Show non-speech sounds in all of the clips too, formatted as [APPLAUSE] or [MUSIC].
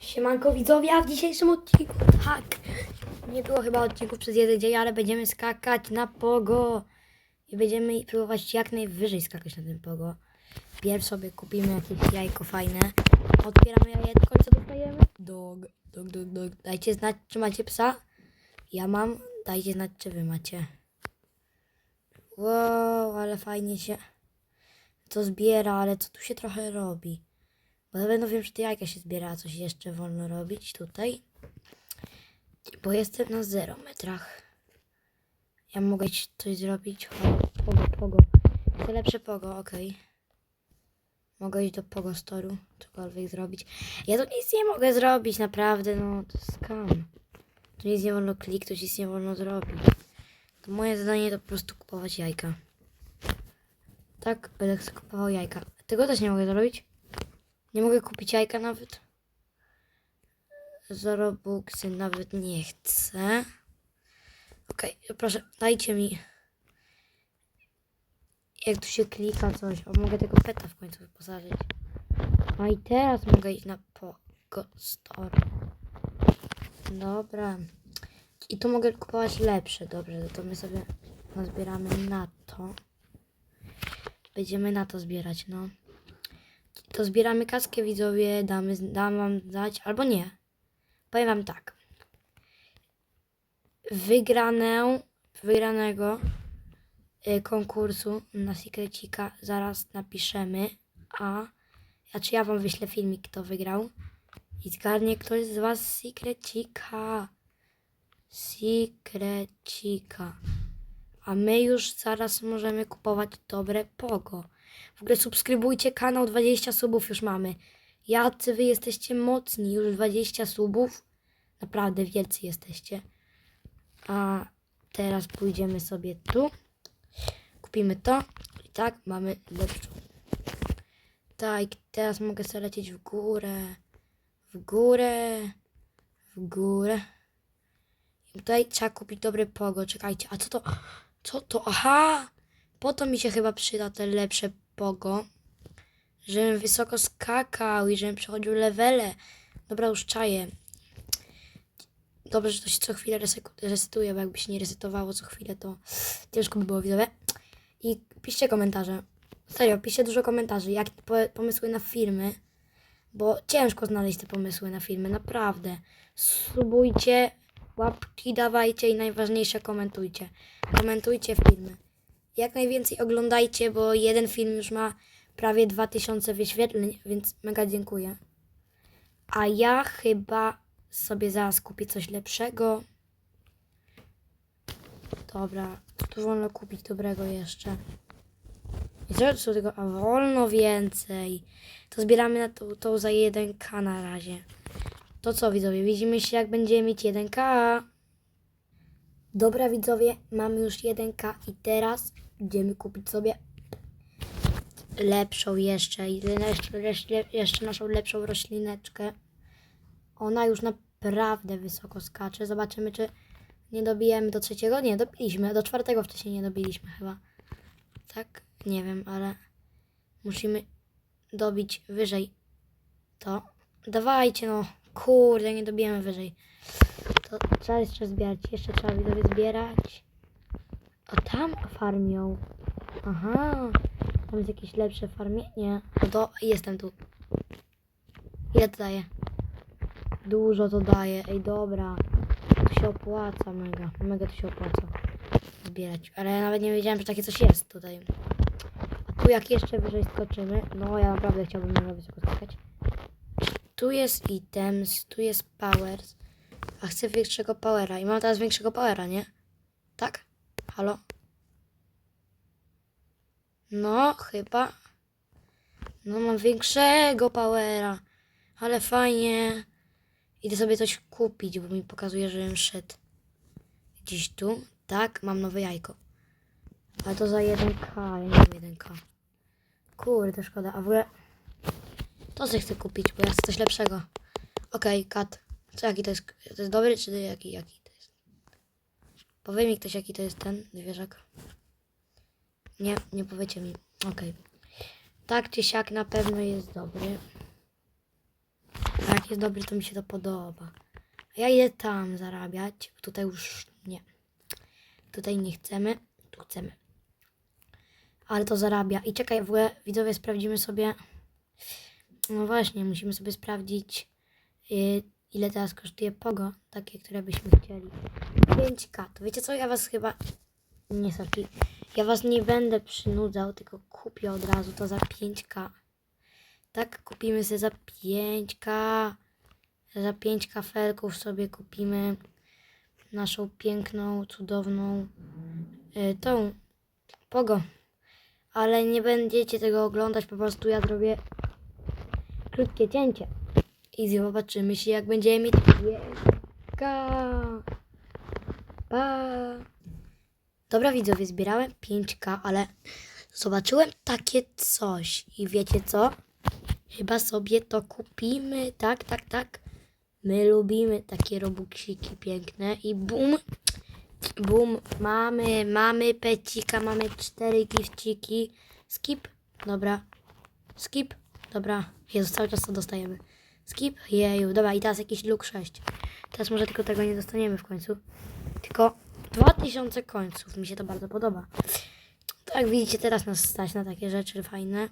Siemanko widzowie, a w dzisiejszym odcinku, tak, nie było chyba odcinków przez jeden dzień, ale będziemy skakać na pogo i będziemy próbować jak najwyżej skakać na tym pogo. Pierw sobie kupimy jakieś jajko fajne, otwieramy jajeczko i co dostajemy? Dog, dog, dog, dog. Dajcie znać, czy macie psa. Ja mam, dajcie znać, czy wy macie. Wow, ale fajnie się to zbiera, ale co tu się trochę robi? Bo na pewno wiem, że te jajka się zbiera, a coś jeszcze wolno robić tutaj. Bo jestem na 0 metrach. Ja mogę coś zrobić. O, Pogo, pogo. To lepsze pogo, okej. Mogę iść do pogo storu, cokolwiek zrobić. Ja tu nic nie mogę zrobić, naprawdę, no to skam. Tu nic nie wolno kliknąć, nic nie wolno zrobić. To moje zadanie to po prostu kupować jajka. Tak, będę kupował jajka. Tego też nie mogę zrobić? Nie mogę kupić jajka nawet. Za Robuxy nawet nie chcę. Okej, to proszę, dajcie mi. Jak tu się klika coś. O, mogę tego peta w końcu wyposażyć. A i teraz mogę iść na Pogo Store. Dobra. I tu mogę kupować lepsze. Dobrze, to my sobie nazbieramy na to. Będziemy na to zbierać, no to zbieramy kaskę widzowie, damy, dam wam dać, albo nie. Powiem wam tak. Wygranę, wygranego y, konkursu na Secrecika zaraz napiszemy, a znaczy ja wam wyślę filmik, kto wygrał i zgarnie ktoś z was Secrecika. Secrecika. A my już zaraz możemy kupować dobre pogo. W ogóle subskrybujcie kanał, 20 subów już mamy. Jacy wy jesteście mocni, już 20 subów. Naprawdę wielcy jesteście. A teraz pójdziemy sobie tu. Kupimy to. I tak mamy lepszą. Tak, teraz mogę sobie lecieć w górę. W górę. W górę. I tutaj trzeba kupić dobre pogo. Czekajcie, a co to? Co to? Aha! Po to mi się chyba przyda te lepsze pogo. Żebym wysoko skakał i żebym przechodził levele. Dobra, już czaję. Dobrze, że to się co chwilę resetuje, bo jakby się nie resetowało co chwilę, to ciężko by było widzowie. I piszcie komentarze. Serio, piszcie dużo komentarzy, jakie po- pomysły na filmy. Bo ciężko znaleźć te pomysły na filmy, naprawdę. Subujcie, łapki dawajcie i najważniejsze komentujcie. Komentujcie filmy. Jak najwięcej oglądajcie, bo jeden film już ma prawie 2000 wyświetleń, więc mega dziękuję. A ja chyba sobie zaraz kupię coś lepszego. Dobra, tu wolno kupić dobrego jeszcze? I co tego? A wolno więcej. To zbieramy na to, to za 1k na razie. To co widzowie, widzimy się jak będziemy mieć 1k. Dobra widzowie, mamy już 1k i teraz idziemy kupić sobie lepszą jeszcze, jeszcze naszą lepszą roślineczkę. Ona już naprawdę wysoko skacze. Zobaczymy, czy nie dobijemy do trzeciego. Nie, dobiliśmy. Do czwartego wcześniej nie dobiliśmy chyba. Tak? Nie wiem, ale musimy dobić wyżej to. Dawajcie no. Kurde, nie dobijemy wyżej. To trzeba jeszcze zbierać. Jeszcze trzeba widzowie zbierać. A tam farmią. Aha. Tam jest jakieś lepsze farmienie. No to jestem tu. Ile to daje? Dużo to daje. Ej, dobra. To się opłaca mega. Mega to się opłaca. Zbierać. Ale ja nawet nie wiedziałem, że takie coś jest tutaj. A tu jak jeszcze wyżej skoczymy. No ja naprawdę chciałbym mega wysoko skakać. Tu jest items, tu jest powers. A chcę większego powera. I mam teraz większego powera, nie? Tak? Halo? No, chyba. No, mam większego powera. Ale fajnie. Idę sobie coś kupić, bo mi pokazuje, żebym szedł gdzieś tu. Tak, mam nowe jajko. Ale to za 1k, ja nie mam 1k. Kurde, szkoda. A w ogóle to sobie chcę kupić, bo ja chcę coś lepszego. Okej, kat. Co, jaki to jest? To jest dobry, czy jaki, jaki? Powie mi ktoś, jaki to jest ten zwierzak. Nie, nie powiecie mi. Okej. Tak czy siak na pewno jest dobry. Jak jest dobry, to mi się to podoba. A ja idę tam zarabiać. Tutaj już nie. Tutaj nie chcemy. Tu chcemy. Ale to zarabia. I czekaj, w ogóle widzowie sprawdzimy sobie. No właśnie, musimy sobie sprawdzić, y, ile teraz kosztuje pogo. Takie, które byśmy chcieli. 5k. To wiecie co? Ja was chyba. Nie sorki. Ja was nie będę przynudzał, tylko kupię od razu to za 5k. Tak, kupimy sobie za 5k. Za 5 kafelków sobie kupimy naszą piękną, cudowną y, tą pogo. Ale nie będziecie tego oglądać, po prostu ja zrobię krótkie cięcie. I zobaczymy się, jak będziemy mieć 5k. Pa. Dobra widzowie, zbierałem 5k, ale zobaczyłem takie coś i wiecie co? Chyba sobie to kupimy, tak, tak, tak. My lubimy takie robuksiki piękne i bum, bum, mamy, mamy pecika, mamy cztery gifciki. Skip, dobra, skip, dobra, Jezu, cały czas to dostajemy. Skip, jeju, dobra i teraz jakiś luk 6. Teraz może tylko tego nie dostaniemy w końcu. Tylko 2000 końców, mi się to bardzo podoba. Tak widzicie, teraz nas stać na takie rzeczy fajne.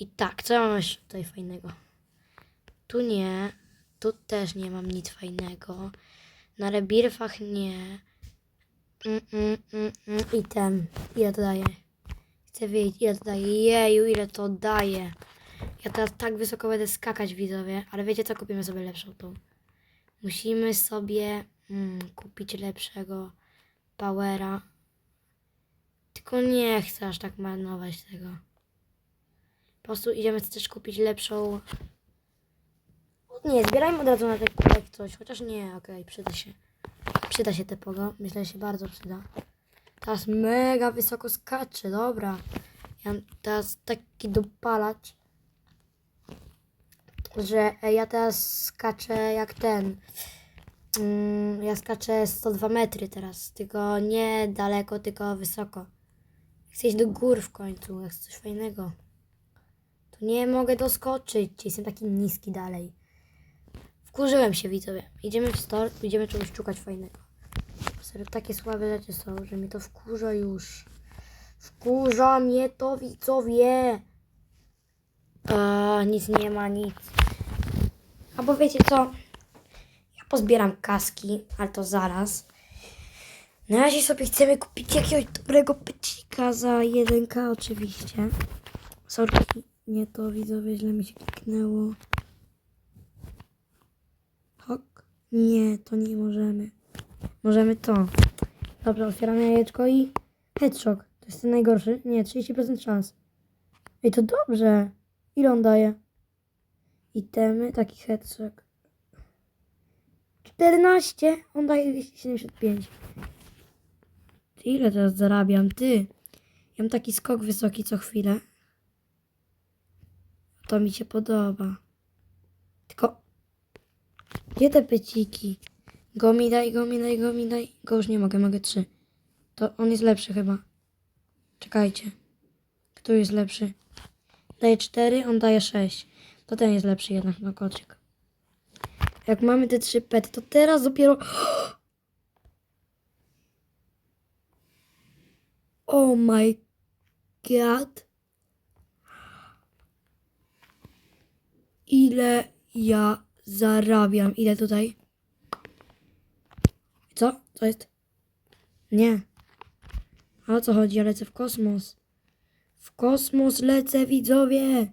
I tak, co ja mam jeszcze tutaj fajnego? Tu nie, tu też nie mam nic fajnego. Na rebirfach nie. Mm, mm, mm, mm. I ten, ile to daje? Chcę wiedzieć, ile to daje. Jeju, ile to daje. Ja teraz tak wysoko będę skakać, widzowie. Ale wiecie co? Kupimy sobie lepszą tą. Musimy sobie mm, kupić lepszego powera. Tylko nie chcę aż tak marnować tego. Po prostu idziemy też kupić lepszą. Nie, zbierajmy od razu na ten kubek coś, chociaż nie, okej, przyda się. Przyda się te pogo, myślę, że się bardzo przyda. Teraz mega wysoko skacze, dobra. Ja mam teraz taki dopalacz, że ja teraz skaczę jak ten. Mm, ja skaczę 102 metry teraz, tylko nie daleko, tylko wysoko. Chcę iść do gór w końcu, jak coś fajnego. To nie mogę doskoczyć, jestem taki niski dalej. Wkurzyłem się, widzowie. Idziemy w store, idziemy czegoś szukać fajnego. Serio, takie słabe rzeczy są, że mnie to wkurza już. Wkurza mnie to, widzowie. A, nic nie ma, nic. Albo wiecie co? Pozbieram kaski, ale to zaraz. Na razie sobie chcemy kupić jakiegoś dobrego pycika za 1k oczywiście. Sorki, nie to widzowie, źle mi się kliknęło. Hok. Nie, to nie możemy. Możemy to. Dobra, otwieramy jajeczko i headshot. To jest ten najgorszy. Nie, 30% szans. Ej, to dobrze. Ile on daje? Itemy, taki headshot. 14. On daje 275. Ty ile teraz zarabiam? Ty. Ja mam taki skok wysoki co chwilę. To mi się podoba. Tylko... Gdzie te peciki? Go mi daj, go mi daj, go mi daj. Go już nie mogę, mogę trzy. To on jest lepszy chyba. Czekajcie. Kto jest lepszy? Daje cztery, on daje sześć. To ten jest lepszy jednak na koczyk. Jak mamy te trzy pety, to teraz dopiero... [GASPS] Oh my god. Ile ja zarabiam? Ile tutaj? Co? Co jest? Nie. A o co chodzi? Ja lecę w kosmos. W kosmos lecę, widzowie!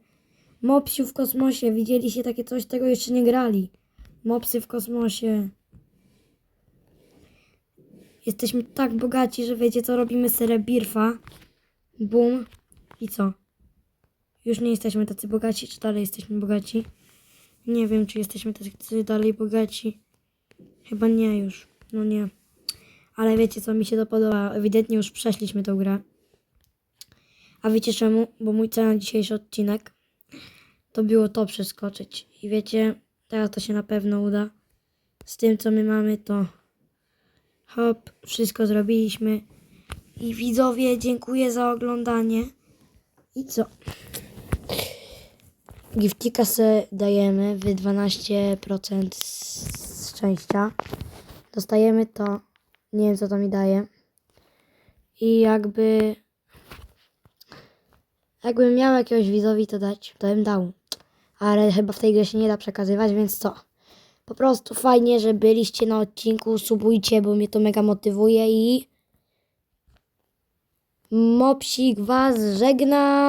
Mopsiu w kosmosie. Widzieliście takie coś? Tego jeszcze nie grali. Mopsy w kosmosie. Jesteśmy tak bogaci, że wiecie co? Robimy serę birfa. Bum. I co? Już nie jesteśmy tacy bogaci, czy dalej jesteśmy bogaci? Nie wiem, czy jesteśmy tacy dalej bogaci. Chyba nie już. No nie. Ale wiecie co, mi się to podoba. Ewidentnie już przeszliśmy tą grę. A wiecie czemu? Bo mój cel na dzisiejszy odcinek to było to przeskoczyć. I wiecie, teraz to się na pewno uda. Z tym, co my mamy, to hop, wszystko zrobiliśmy. I widzowie, dziękuję za oglądanie. I co? Giftika se dajemy, wy 12% z- szczęścia. Dostajemy to, nie wiem co to mi daje. I jakby... Jakbym miał jakiegoś widzowi to dać, to bym dał. Ale chyba w tej grze się nie da przekazywać, więc co? Po prostu fajnie, że byliście na odcinku, subujcie, bo mnie to mega motywuje i... Mopsik was żegna!